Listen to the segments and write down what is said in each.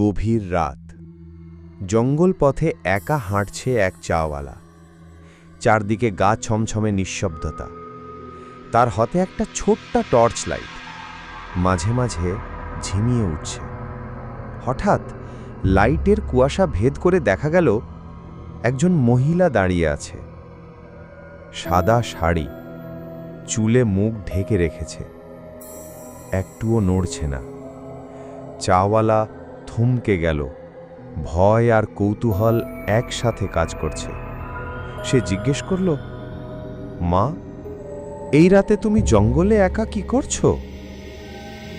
গভীর রাত। জঙ্গল পথে একা হাঁটছে এক চাওয়ালা। চারদিকে গা ছমছমে নিঃশব্দতা। তার হাতে একটা ছোট্ট টর্চ লাইট মাঝে মাঝে ঝিমিয়ে উঠছে। হঠাৎ লাইটের কুয়াশা ভেদ করে দেখা গেল একজন মহিলা দাঁড়িয়ে আছে। সাদা শাড়ি, চুলে মুখ ঢেকে রেখেছে। একটুও নড়ছে না। চাওয়ালা থমকে গেল। ভয় আর কৌতূহল একসাথে কাজ করছে। সে জিজ্ঞেস করল, মা, এই রাতে তুমি জঙ্গলে একা কি করছ?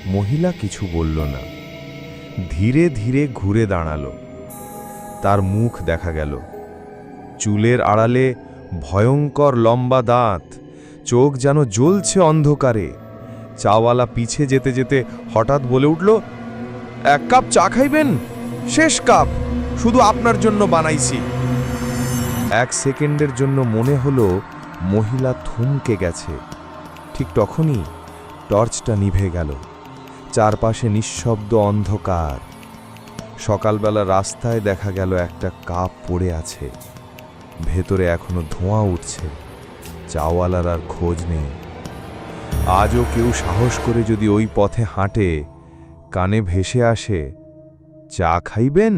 মহিলা কিছু বলল না। ধীরে ধীরে ঘুরে দাঁড়াল। তার মুখ দেখা গেল। চুলের আড়ালে ভয়ঙ্কর লম্বা দাঁত। চোখ যেন জ্বলছে অন্ধকারে। চাওয়ালা পিছে যেতে যেতে হঠাৎ বলে উঠল এক কাপ চা খাইবেন? শেষ কাপ। শুধু আপনার জন্য বানাইছি। এক সেকেন্ডের জন্য মনে হলো মহিলা থমকে গেছে। ঠিক তখনই টর্চটা নিভে গেল। চারপাশে নিঃশব্দ অন্ধকার। সকালবেলা রাস্তায় দেখা গেল একটা কাপ পড়ে আছে। ভেতরে এখনও ধোঁয়া উঠছে। চাওয়ালার আর খোঁজ নেই। আজও কেউ সাহস করে যদি ওই পথে হাঁটে কানে ভেসে আসে চা খাইবেন?